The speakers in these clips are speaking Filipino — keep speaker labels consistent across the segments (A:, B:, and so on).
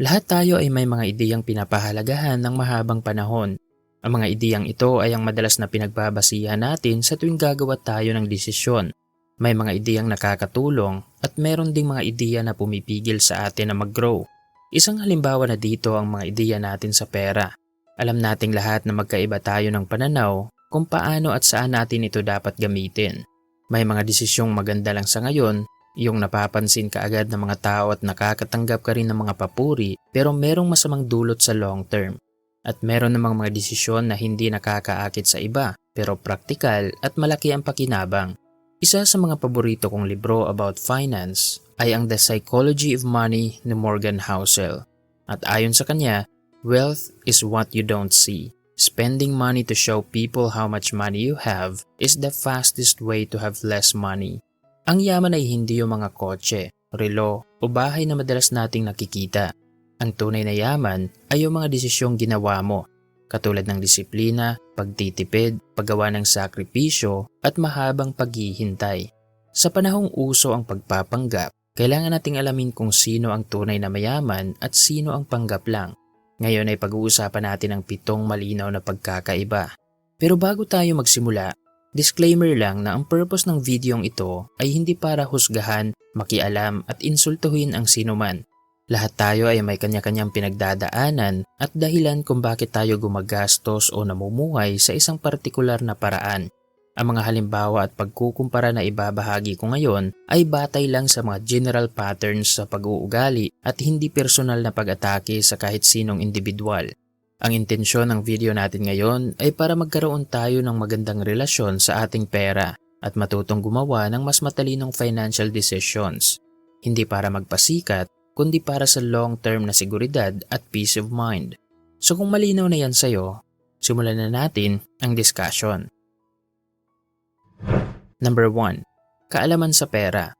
A: Lahat tayo ay may mga ideyang pinapahalagahan ng mahabang panahon. Ang mga ideyang ito ay ang madalas na pinagbabasihan natin sa tuwing gagawa tayo ng desisyon. May mga ideyang nakakatulong at meron ding mga ideya na pumipigil sa atin na mag-grow. Isang halimbawa na dito ang mga ideya natin sa pera. Alam nating lahat na magkaiba tayo ng pananaw kung paano at saan natin ito dapat gamitin. May mga desisyong maganda lang sa ngayon yung napapansin ka agad ng mga tao at nakakatanggap ka rin ng mga papuri pero merong masamang dulot sa long term. At meron namang mga desisyon na hindi nakakaakit sa iba pero praktikal at malaki ang pakinabang. Isa sa mga paborito kong libro about finance ay ang The Psychology of Money ni Morgan Housel. At ayon sa kanya, wealth is what you don't see. Spending money to show people how much money you have is the fastest way to have less money. Ang yaman ay hindi yung mga kotse, relo o bahay na madalas nating nakikita. Ang tunay na yaman ay yung mga desisyong ginawa mo, katulad ng disiplina, pagtitipid, paggawa ng sakripisyo at mahabang paghihintay. Sa panahong uso ang pagpapanggap, kailangan nating alamin kung sino ang tunay na mayaman at sino ang panggap lang. Ngayon ay pag-uusapan natin ang pitong malinaw na pagkakaiba. Pero bago tayo magsimula, Disclaimer lang na ang purpose ng videong ito ay hindi para husgahan, makialam at insultuhin ang sinuman. Lahat tayo ay may kanya-kanyang pinagdadaanan at dahilan kung bakit tayo gumagastos o namumuhay sa isang partikular na paraan. Ang mga halimbawa at pagkukumpara na ibabahagi ko ngayon ay batay lang sa mga general patterns sa pag-uugali at hindi personal na pag-atake sa kahit sinong individual. Ang intensyon ng video natin ngayon ay para magkaroon tayo ng magandang relasyon sa ating pera at matutong gumawa ng mas matalinong financial decisions. Hindi para magpasikat, kundi para sa long-term na seguridad at peace of mind. So kung malinaw na yan sa'yo, simulan na natin ang discussion. Number 1. Kaalaman sa pera.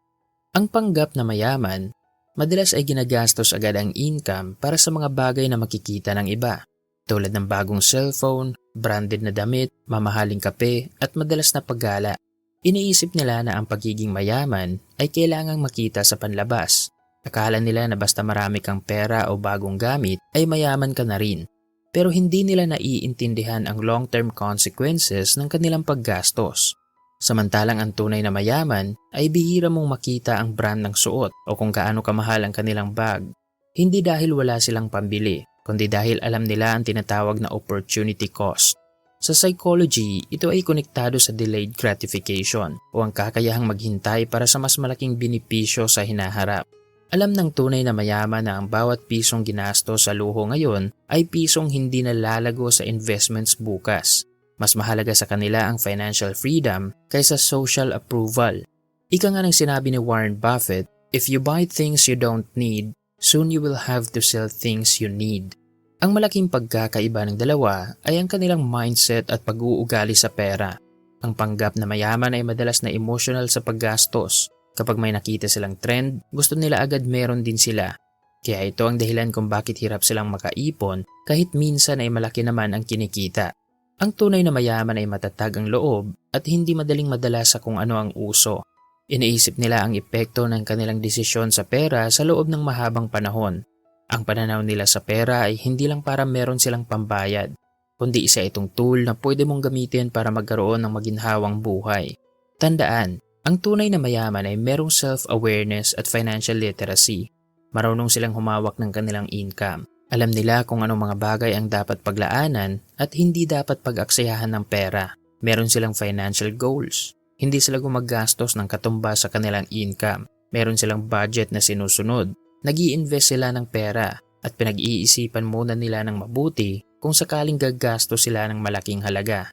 A: Ang panggap na mayaman, madalas ay ginagastos agad ang income para sa mga bagay na makikita ng iba tulad ng bagong cellphone, branded na damit, mamahaling kape at madalas na paggala. Iniisip nila na ang pagiging mayaman ay kailangang makita sa panlabas. Akala nila na basta marami kang pera o bagong gamit ay mayaman ka na rin. Pero hindi nila naiintindihan ang long-term consequences ng kanilang paggastos. Samantalang ang tunay na mayaman ay bihira mong makita ang brand ng suot o kung gaano kamahal ang kanilang bag. Hindi dahil wala silang pambili, kundi dahil alam nila ang tinatawag na opportunity cost. Sa psychology, ito ay konektado sa delayed gratification o ang kakayahang maghintay para sa mas malaking binipisyo sa hinaharap. Alam ng tunay na mayaman na ang bawat pisong ginasto sa luho ngayon ay pisong hindi nalalago sa investments bukas. Mas mahalaga sa kanila ang financial freedom kaysa social approval. Ika nga ng sinabi ni Warren Buffett, If you buy things you don't need, soon you will have to sell things you need. Ang malaking pagkakaiba ng dalawa ay ang kanilang mindset at pag-uugali sa pera. Ang panggap na mayaman ay madalas na emotional sa paggastos. Kapag may nakita silang trend, gusto nila agad meron din sila. Kaya ito ang dahilan kung bakit hirap silang makaipon kahit minsan ay malaki naman ang kinikita. Ang tunay na mayaman ay matatag ang loob at hindi madaling madala sa kung ano ang uso. Iniisip nila ang epekto ng kanilang desisyon sa pera sa loob ng mahabang panahon ang pananaw nila sa pera ay hindi lang para meron silang pambayad, kundi isa itong tool na pwede mong gamitin para magkaroon ng maginhawang buhay. Tandaan, ang tunay na mayaman ay merong self-awareness at financial literacy. Marunong silang humawak ng kanilang income. Alam nila kung anong mga bagay ang dapat paglaanan at hindi dapat pag-aksayahan ng pera. Meron silang financial goals. Hindi sila gumagastos ng katumbas sa kanilang income. Meron silang budget na sinusunod nag invest sila ng pera at pinag-iisipan muna nila ng mabuti kung sakaling gagasto sila ng malaking halaga.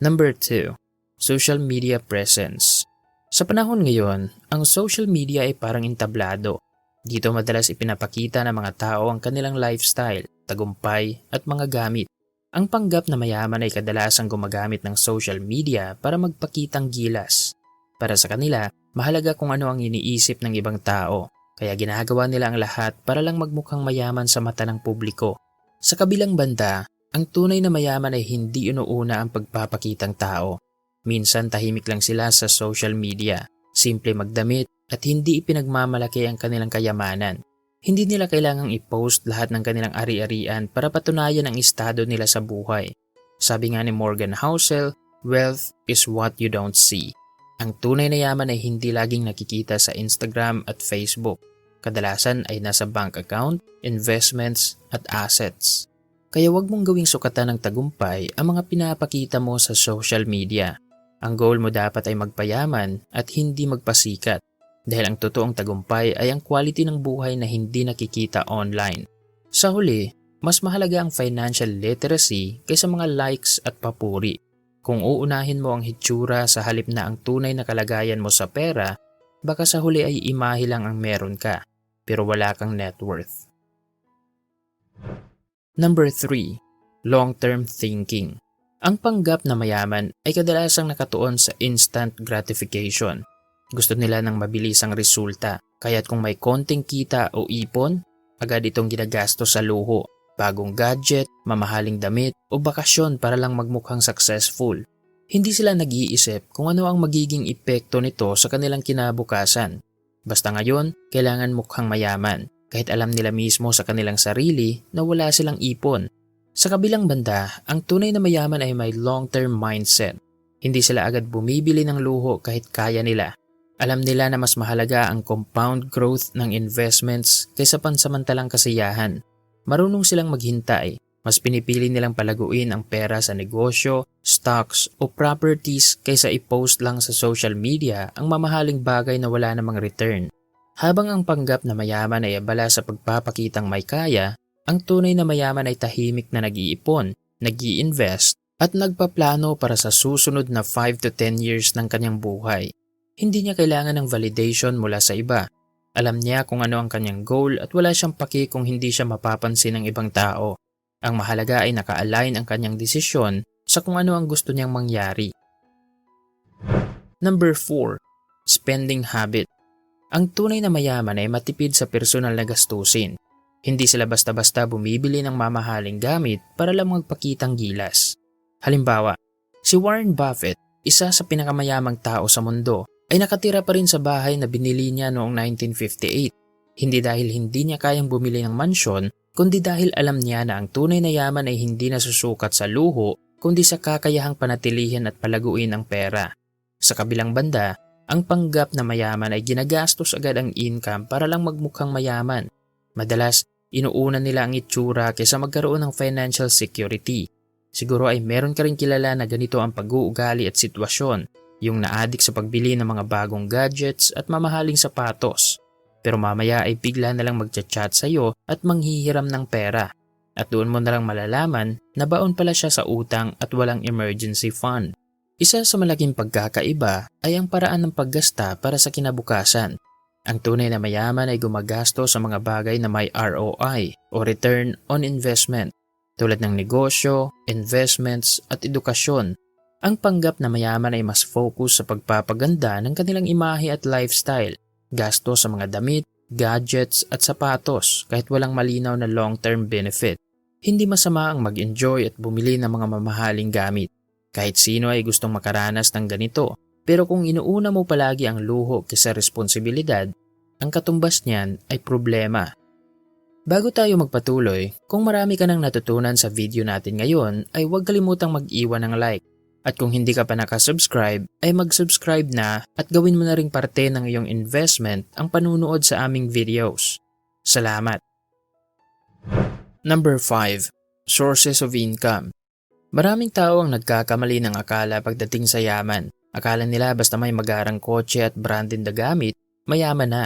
A: Number 2. Social Media Presence Sa panahon ngayon, ang social media ay parang entablado. Dito madalas ipinapakita ng mga tao ang kanilang lifestyle, tagumpay at mga gamit. Ang panggap na mayaman ay kadalasang gumagamit ng social media para magpakitang gilas. Para sa kanila, Mahalaga kung ano ang iniisip ng ibang tao, kaya ginagawa nila ang lahat para lang magmukhang mayaman sa mata ng publiko. Sa kabilang banda, ang tunay na mayaman ay hindi inuuna ang pagpapakitang tao. Minsan tahimik lang sila sa social media, simple magdamit at hindi ipinagmamalaki ang kanilang kayamanan. Hindi nila kailangang i-post lahat ng kanilang ari-arian para patunayan ang estado nila sa buhay. Sabi nga ni Morgan Housel, wealth is what you don't see. Ang tunay na yaman ay hindi laging nakikita sa Instagram at Facebook. Kadalasan ay nasa bank account, investments at assets. Kaya wag mong gawing sukatan ng tagumpay ang mga pinapakita mo sa social media. Ang goal mo dapat ay magpayaman at hindi magpasikat dahil ang totoong tagumpay ay ang quality ng buhay na hindi nakikita online. Sa huli, mas mahalaga ang financial literacy kaysa mga likes at papuri. Kung uunahin mo ang hitsura sa halip na ang tunay na kalagayan mo sa pera, baka sa huli ay imahe lang ang meron ka, pero wala kang net worth. Number 3. Long-term thinking. Ang panggap na mayaman ay kadalasang nakatuon sa instant gratification gusto nila ng mabilisang resulta, kaya't kung may konting kita o ipon, agad itong ginagasto sa luho, bagong gadget, mamahaling damit o bakasyon para lang magmukhang successful. Hindi sila nag-iisip kung ano ang magiging epekto nito sa kanilang kinabukasan. Basta ngayon, kailangan mukhang mayaman, kahit alam nila mismo sa kanilang sarili na wala silang ipon. Sa kabilang banda, ang tunay na mayaman ay may long-term mindset. Hindi sila agad bumibili ng luho kahit kaya nila. Alam nila na mas mahalaga ang compound growth ng investments kaysa pansamantalang kasiyahan. Marunong silang maghintay. Mas pinipili nilang palaguin ang pera sa negosyo, stocks o properties kaysa i-post lang sa social media ang mamahaling bagay na wala namang return. Habang ang panggap na mayaman ay abala sa pagpapakitang may kaya, ang tunay na mayaman ay tahimik na nag-iipon, nag invest at nagpaplano para sa susunod na 5 to 10 years ng kanyang buhay. Hindi niya kailangan ng validation mula sa iba. Alam niya kung ano ang kanyang goal at wala siyang paki kung hindi siya mapapansin ng ibang tao. Ang mahalaga ay naka-align ang kanyang desisyon sa kung ano ang gusto niyang mangyari. Number 4. Spending habit. Ang tunay na mayaman ay matipid sa personal na gastusin. Hindi sila basta-basta bumibili ng mamahaling gamit para lang magpakitang gilas. Halimbawa, si Warren Buffett, isa sa pinakamayamang tao sa mundo, ay nakatira pa rin sa bahay na binili niya noong 1958. Hindi dahil hindi niya kayang bumili ng mansyon, kundi dahil alam niya na ang tunay na yaman ay hindi nasusukat sa luho, kundi sa kakayahang panatilihin at palaguin ang pera. Sa kabilang banda, ang panggap na mayaman ay ginagastos agad ang income para lang magmukhang mayaman. Madalas, inuuna nila ang itsura kaysa magkaroon ng financial security. Siguro ay meron ka rin kilala na ganito ang pag-uugali at sitwasyon yung naadik sa pagbili ng mga bagong gadgets at mamahaling sapatos. Pero mamaya ay bigla na lang magchat-chat sa iyo at manghihiram ng pera. At doon mo na lang malalaman na baon pala siya sa utang at walang emergency fund. Isa sa malaking pagkakaiba ay ang paraan ng paggasta para sa kinabukasan. Ang tunay na mayaman ay gumagasto sa mga bagay na may ROI o Return on Investment tulad ng negosyo, investments at edukasyon ang panggap na mayaman ay mas focus sa pagpapaganda ng kanilang imahe at lifestyle, gasto sa mga damit, gadgets at sapatos kahit walang malinaw na long-term benefit. Hindi masama ang mag-enjoy at bumili ng mga mamahaling gamit. Kahit sino ay gustong makaranas ng ganito, pero kung inuuna mo palagi ang luho kaysa responsibilidad, ang katumbas niyan ay problema. Bago tayo magpatuloy, kung marami ka nang natutunan sa video natin ngayon, ay huwag kalimutang mag-iwan ng like at kung hindi ka pa nakasubscribe, ay mag-subscribe na at gawin mo na ring parte ng iyong investment ang panunood sa aming videos. Salamat! Number 5. Sources of Income Maraming tao ang nagkakamali ng akala pagdating sa yaman. Akala nila basta may magarang kotse at branded na gamit, mayaman na.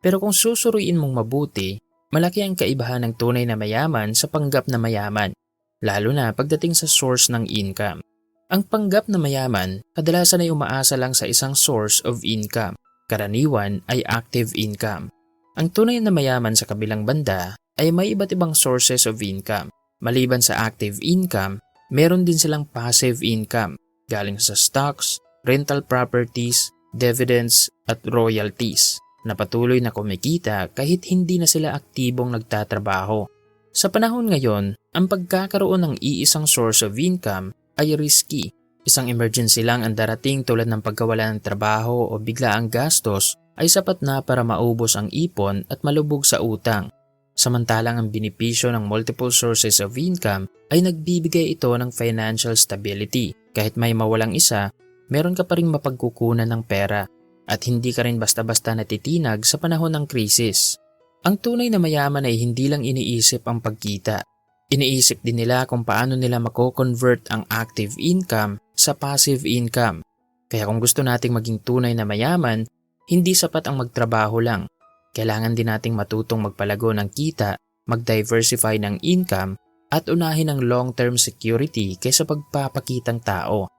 A: Pero kung susuruin mong mabuti, malaki ang kaibahan ng tunay na mayaman sa panggap na mayaman, lalo na pagdating sa source ng income. Ang panggap na mayaman kadalasan ay umaasa lang sa isang source of income. Karaniwan ay active income. Ang tunay na mayaman sa kabilang banda ay may iba't ibang sources of income. Maliban sa active income, meron din silang passive income galing sa stocks, rental properties, dividends at royalties na patuloy na kumikita kahit hindi na sila aktibong nagtatrabaho. Sa panahon ngayon, ang pagkakaroon ng iisang source of income ay risky. Isang emergency lang ang darating tulad ng pagkawala ng trabaho o bigla ang gastos ay sapat na para maubos ang ipon at malubog sa utang. Samantalang ang binipisyo ng multiple sources of income ay nagbibigay ito ng financial stability. Kahit may mawalang isa, meron ka pa rin mapagkukunan ng pera at hindi ka rin basta-basta natitinag sa panahon ng krisis. Ang tunay na mayaman ay hindi lang iniisip ang pagkita. Iniisip din nila kung paano nila mako-convert ang active income sa passive income. Kaya kung gusto nating maging tunay na mayaman, hindi sapat ang magtrabaho lang. Kailangan din nating matutong magpalago ng kita, mag-diversify ng income, at unahin ang long-term security kaysa pagpapakitang tao.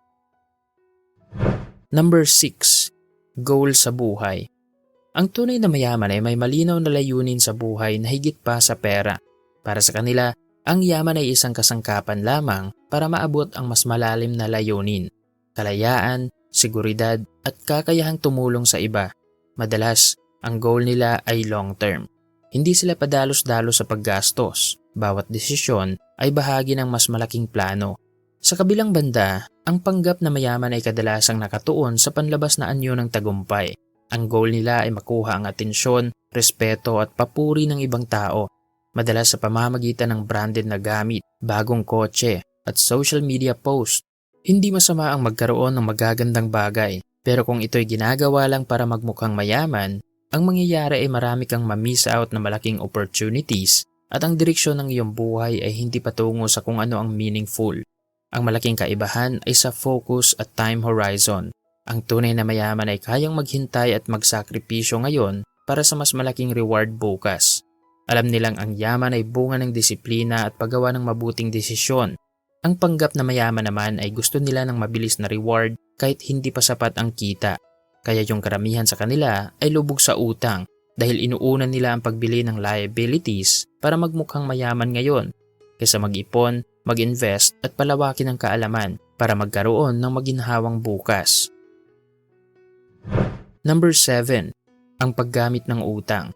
A: Number 6. Goal sa buhay. Ang tunay na mayaman ay may malinaw na layunin sa buhay na higit pa sa pera. Para sa kanila, ang yaman ay isang kasangkapan lamang para maabot ang mas malalim na layunin. Kalayaan, seguridad at kakayahang tumulong sa iba. Madalas, ang goal nila ay long term. Hindi sila padalos-dalos sa paggastos. Bawat desisyon ay bahagi ng mas malaking plano. Sa kabilang banda, ang panggap na mayaman ay kadalasang nakatuon sa panlabas na anyo ng tagumpay. Ang goal nila ay makuha ang atensyon, respeto at papuri ng ibang tao. Madalas sa pamamagitan ng branded na gamit, bagong kotse at social media post. Hindi masama ang magkaroon ng magagandang bagay, pero kung ito'y ginagawa lang para magmukhang mayaman, ang mangyayari ay marami kang ma-miss out na malaking opportunities at ang direksyon ng iyong buhay ay hindi patungo sa kung ano ang meaningful. Ang malaking kaibahan ay sa focus at time horizon. Ang tunay na mayaman ay kayang maghintay at magsakripisyo ngayon para sa mas malaking reward bukas. Alam nilang ang yaman ay bunga ng disiplina at paggawa ng mabuting desisyon. Ang panggap na mayaman naman ay gusto nila ng mabilis na reward kahit hindi pa sapat ang kita. Kaya yung karamihan sa kanila ay lubog sa utang dahil inuunan nila ang pagbili ng liabilities para magmukhang mayaman ngayon kaysa mag-ipon, mag-invest at palawakin ang kaalaman para magkaroon ng maginhawang bukas. Number 7. Ang paggamit ng utang.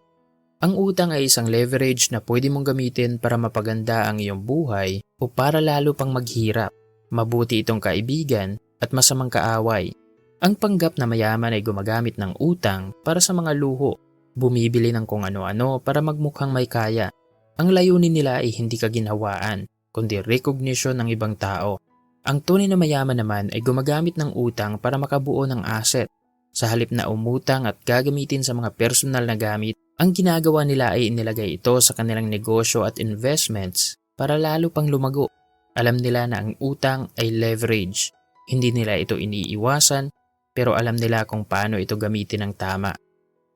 A: Ang utang ay isang leverage na pwede mong gamitin para mapaganda ang iyong buhay o para lalo pang maghirap. Mabuti itong kaibigan at masamang kaaway. Ang panggap na mayaman ay gumagamit ng utang para sa mga luho, bumibili ng kung ano-ano para magmukhang may kaya. Ang layunin nila ay hindi kaginhawaan, kundi recognition ng ibang tao. Ang tunay na mayaman naman ay gumagamit ng utang para makabuo ng asset. Sa halip na umutang at gagamitin sa mga personal na gamit, ang ginagawa nila ay inilagay ito sa kanilang negosyo at investments para lalo pang lumago. Alam nila na ang utang ay leverage. Hindi nila ito iniiwasan pero alam nila kung paano ito gamitin ng tama.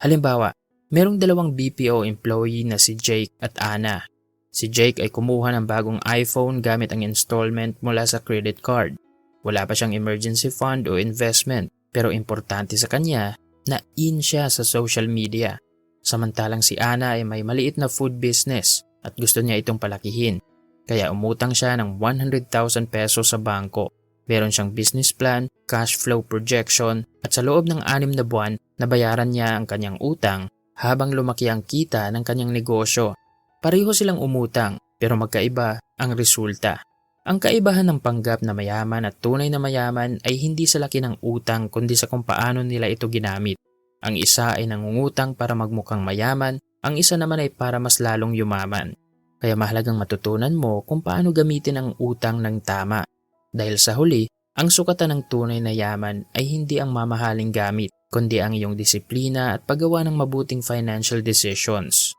A: Halimbawa, merong dalawang BPO employee na si Jake at Anna. Si Jake ay kumuha ng bagong iPhone gamit ang installment mula sa credit card. Wala pa siyang emergency fund o investment pero importante sa kanya na in siya sa social media. Samantalang si Ana ay may maliit na food business at gusto niya itong palakihin. Kaya umutang siya ng 100,000 pesos sa bangko. Meron siyang business plan, cash flow projection at sa loob ng anim na buwan nabayaran niya ang kanyang utang habang lumaki ang kita ng kanyang negosyo. Pareho silang umutang pero magkaiba ang resulta. Ang kaibahan ng panggap na mayaman at tunay na mayaman ay hindi sa laki ng utang kundi sa kung paano nila ito ginamit. Ang isa ay nangungutang para magmukhang mayaman, ang isa naman ay para mas lalong yumaman. Kaya mahalagang matutunan mo kung paano gamitin ang utang ng tama. Dahil sa huli, ang sukatan ng tunay na yaman ay hindi ang mamahaling gamit, kundi ang iyong disiplina at paggawa ng mabuting financial decisions.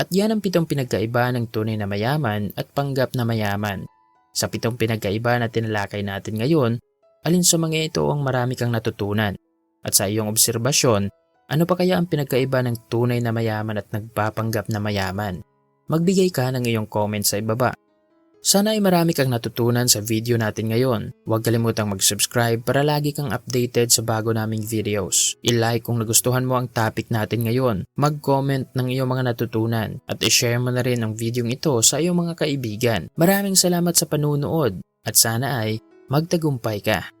A: At yan ang pitong pinagkaiba ng tunay na mayaman at panggap na mayaman. Sa pitong pinagkaiba na tinalakay natin ngayon, alin sa mga ito ang marami kang natutunan? At sa iyong obserbasyon, ano pa kaya ang pinagkaiba ng tunay na mayaman at nagpapanggap na mayaman? Magbigay ka ng iyong comment sa ibaba. Sana ay marami kang natutunan sa video natin ngayon. Huwag kalimutang mag-subscribe para lagi kang updated sa bago naming videos. I-like kung nagustuhan mo ang topic natin ngayon. Mag-comment ng iyong mga natutunan at i-share mo na rin ang video ito sa iyong mga kaibigan. Maraming salamat sa panunood at sana ay magtagumpay ka.